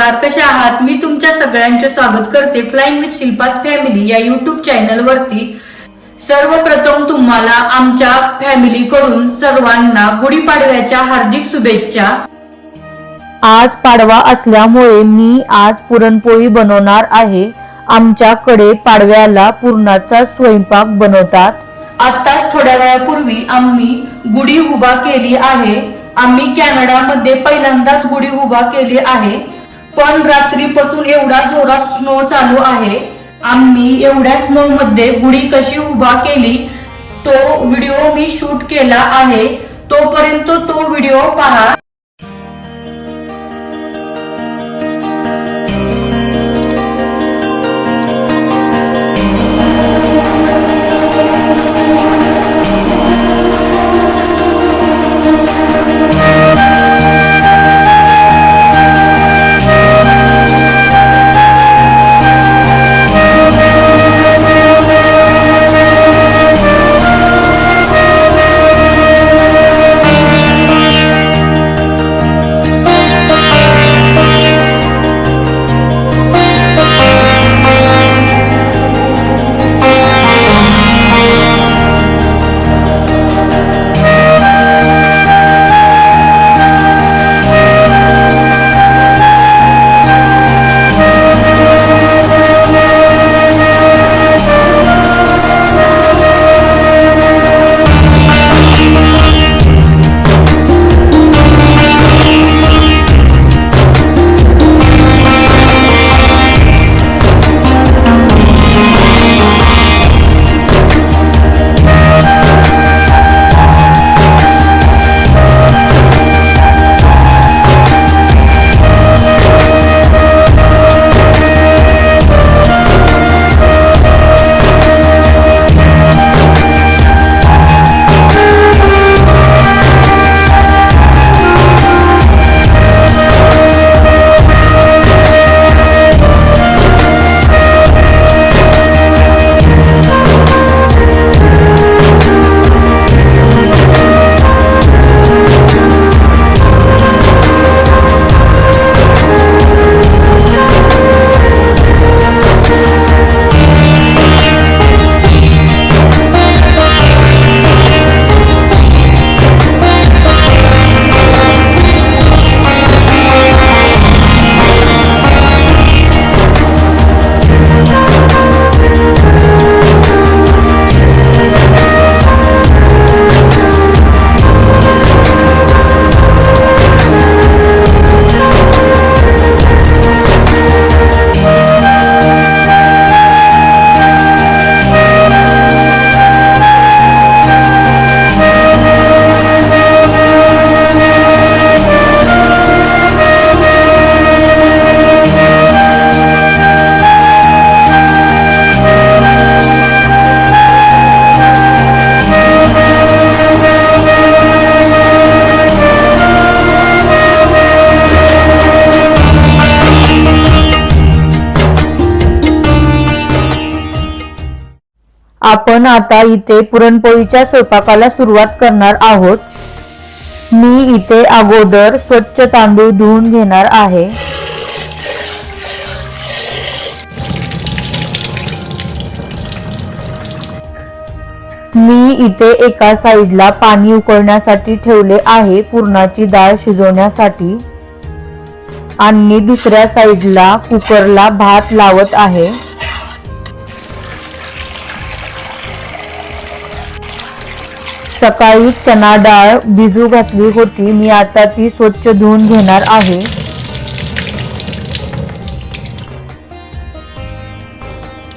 नमस्कार कशा आहात? मी तुमच्या सगळ्यांचे स्वागत करते. फ्लाइंग विथ शिल्पाच फॅमिली या युट्यूब चॅनल वरती. सर्वप्रथम तुम्हाला आमच्या फॅमिली कडून सर्वांना गुढीपाडव्याच्या हार्दिक शुभेच्छा. आज पाडवा असल्यामुळे मी आज पुरणपोळी बनवणार आहे. आमच्याकडे पाडव्याला पुरणाचा स्वयंपाक बनवतात. आताच थोड्या वेळापूर्वी आम्ही गुढी उभा केली आहे. आम्ही कॅनडामध्ये पहिल्यांदाच गुढी उभा केली आहे. पण रात्रीपासून एवढा जोरात स्नो चालू आहे. आम्ही एवढ्या स्नो मध्ये गुढी कशी उभा केली तो व्हिडिओ मी शूट केला आहे. तोपर्यंत तो व्हिडिओ पहा. आपण आता इथे पुरणपोळीच्या स्वयंपाकाला सुरुवात करणार आहोत. मी इथे अगोदर स्वच्छ तांदूळ धुवून घेणार आहे. मी इथे एका साईडला पाणी उकळण्यासाठी ठेवले आहे पुरणाची डाळ शिजवण्यासाठी. आणि दुसऱ्या साईडला कुकरला भात लावत आहे. सकाळी चना डाळ भिजू घातली होती. मी आता ती स्वच्छ धुवून घेणार आहे.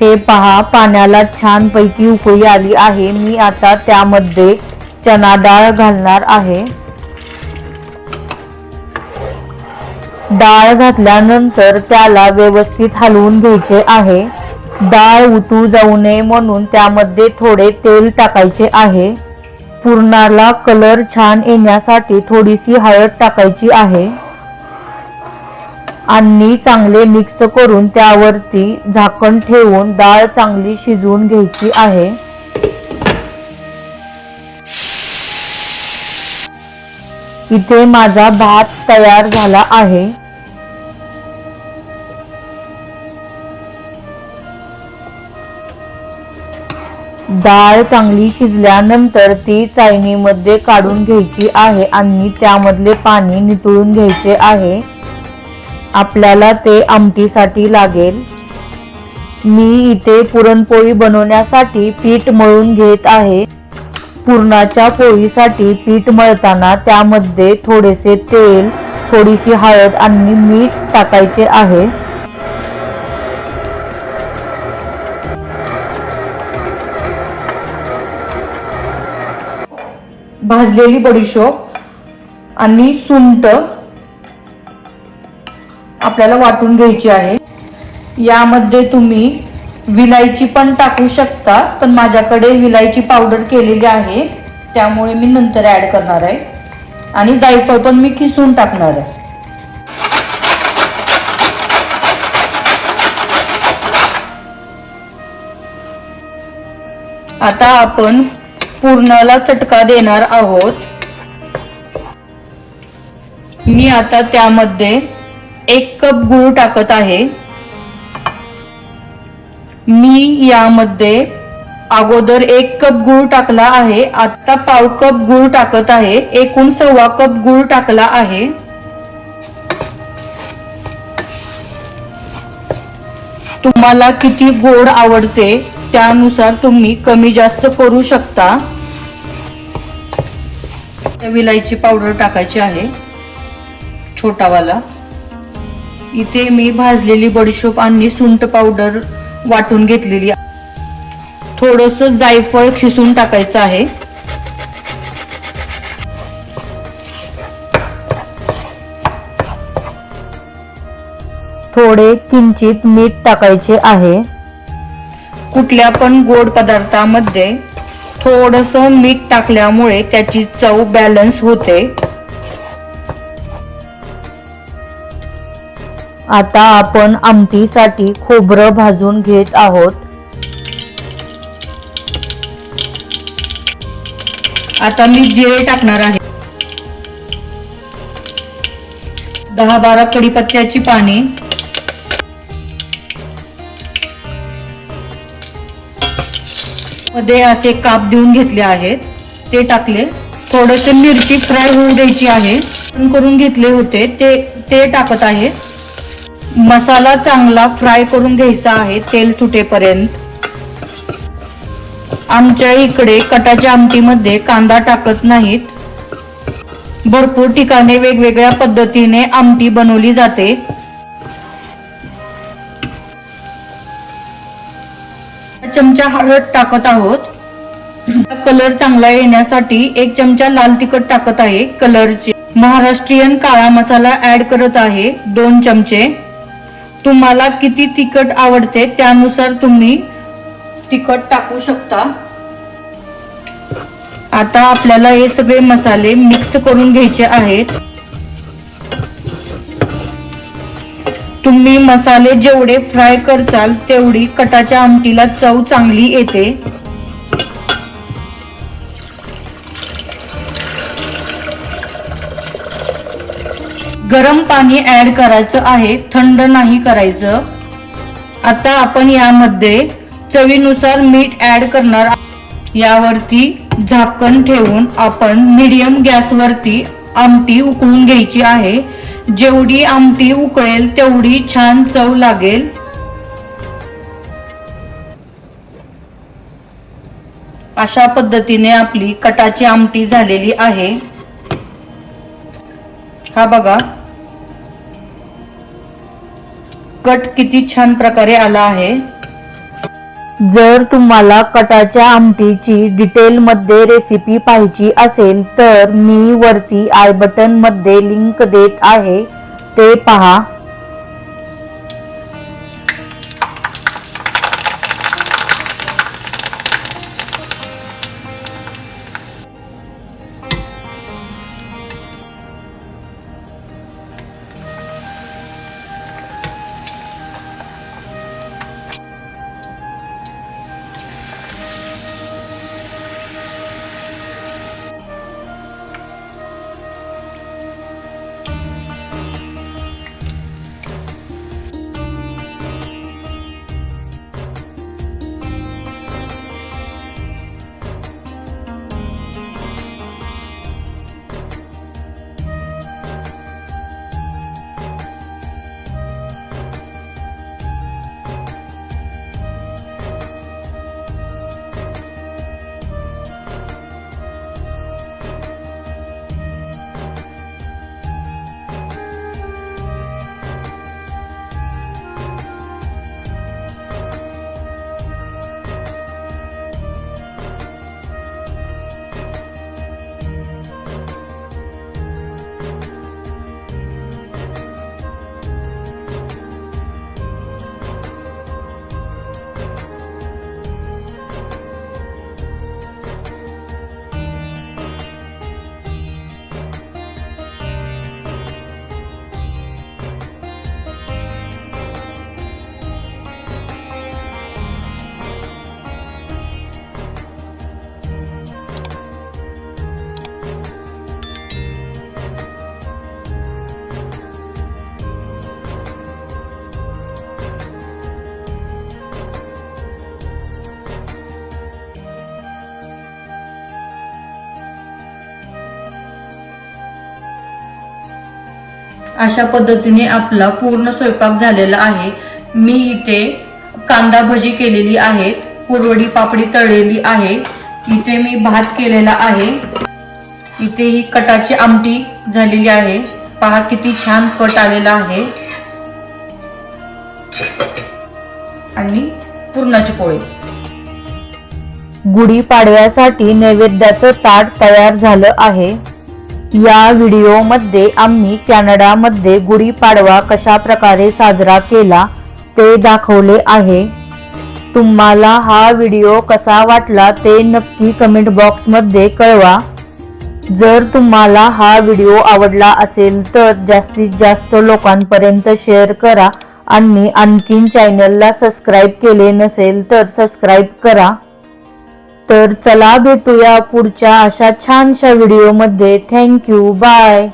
हे पहा पाण्याला छान पैकी उकळी आली आहे. मी आता त्यामध्ये चना डाळ घालणार आहे. डाळ घातल्यानंतर त्याला व्यवस्थित हलवून घ्यायचे आहे. डाळ उतू जाऊ नये म्हणून त्यामध्ये थोडे तेल टाकायचे आहे. पुरणाला कलर छान येण्यासाठी थोडीशी हळद टाकायची आहे. आणि चांगले मिक्स करून त्यावरती झाकण ठेवून डाळ चांगली शिजवून घ्यायची आहे. इथे माझा भात तयार झाला आहे. डाळ चांगली शिजल्यानंतर ती चाळणीमध्ये काढून घ्यायची आहे आणि त्यामधले पाणी नितळून घ्यायचे आहे. आपल्याला ते आमटीसाठी लागेल. मी इथे पुरणपोळी बनवण्यासाठी पीठ मळून घेत आहे. पुरणाच्या पोळीसाठी पीठ मळताना त्यामध्ये थोडेसे तेल थोडीशी हळद आणि मीठ टाकायचे आहे. भाजलेली बडीशोप आणि सुंट आपल्याला वाटून घ्यायची आहे. यामध्ये तुम्ही विलायची पण टाकू शकता पण माझ्याकडे विलायची पावडर केलेली आहे त्यामुळे मी नंतर ऍड करणार आहे. आणि जायफळ पण मी खिसून टाकणार आहे. आता आपण पूर्णाला चटका देणार आहोत. मी आता त्यामध्ये एक कप गूळ टाकत आहे. मी यामध्ये अगोदर एक कप गूळ टाकला आहे. आता पाव कप गूळ टाकत आहे. एकूण सव्वा कप गूळ टाकला आहे. तुम्हाला किती गोड आवडते? त्यानुसार तुम्ही कमी जास्त करू शकता. त्या विलायची पावडर टाकायची आहे. छोटावाला. इथे मी भाजलेली बडीशोप आणि सुंट पावडर वाटून घेतलेली थोडस जायफळ खिसून टाकायचं आहे. थोडे किंचित मीठ टाकायचे आहे. कुठल्या पण गोड पदार्थामध्ये थोडस मीठ टाकल्यामुळे त्याची चव बॅलन्स होते. आता आपण आमटीसाठी खोबरं भाजून घेत आहोत. आता मी जिरे टाकणार आहे. दहा बारा कडीपत्त्याची पाने मध्ये असे काप देऊन घेतले आहेत. ते टाकले. थोडेसे मिरची फ्राय होऊ द्यायची आहे. करून घेतले होते. ते ते टाकत आहे. मसाला चांगला फ्राय करून घ्यायचा आहे. तेल सुटेपर्यंत. आमच्या इकडे कटाच्या आमटीमध्ये कांदा टाकत नाहीत. भरपूर ठिकाणी वेगवेगळ्या पद्धतीने आमटी बनवली जाते. चमचा हळद टाकत आहोत. कलर चांगला येण्यासाठी एक चमचा लाल तिखट टाकत आहे कलरचे. महाराष्ट्रीयन काळा मसाला ऍड करत आहे दोन चमचे. तुम्हाला किती तिखट आवडते त्यानुसार तुम्ही तिखट टाकू शकता. आता आपल्याला हे सगळे मसाले मिक्स करून घ्यायचे आहेत. तुम्ही मसाले जेवढे फ्राय करचाल तेवढी कटाच्या आमटीला चव चांगली येते. गरम पाणी ऍड करायचं आहे थंड नाही करायचं. आता आपण यामध्ये चवीनुसार मीठ ऍड करणार यावरती झाकण ठेवून आपण मीडियम गॅसवरती आमटी उकळून घ्यायची आहे. जेवढी आमटी उकळेल तेवढी छान चव लागेल. अशा पद्धतीने आपली कटाची आमटी झालेली आहे. हा बघा. कट किती छान प्रकारे आला आहे. जर तुम्हाला कटाच्या आमटीची डिटेल मध्ये रेसिपी पाहिजे असेल तर मी वरती आय बटनमध्ये लिंक देत आहे. ते पहा. अशा पद्धतीने आपला पूर्ण स्वयंपाक झालेला आहे. मी इथे कांदा भजी केलेली आहे कुरवडी पापडी तळलेली आहे. इथे मी भात केलेला आहे. इथे ही कटाची आमटी झालेली आहे. पहा किती छान कट आलेला आहे. आणि पुरणाची पोळी. गुढीपाडव्यासाठी नैवेद्याचं ताट तयार झालं आहे. या व्हिडिओमध्ये आम्ही कॅनडामध्ये गुढीपाडवा कशा प्रकारे साजरा केला ते दाखवले आहे. तुम्हाला हा व्हिडिओ कसा वाटला ते नक्की कमेंट बॉक्समध्ये कळवा. जर तुम्हाला हा व्हिडिओ आवडला असेल तर जास्तीत जास्त लोकांपर्यंत शेअर करा आणि आणखीन चॅनलला सबस्क्राईब केले नसेल तर सबस्क्राईब करा. तर चला भेटूया पुढच्या अशा छानशा व्हिडिओमध्ये थँक्यू बाय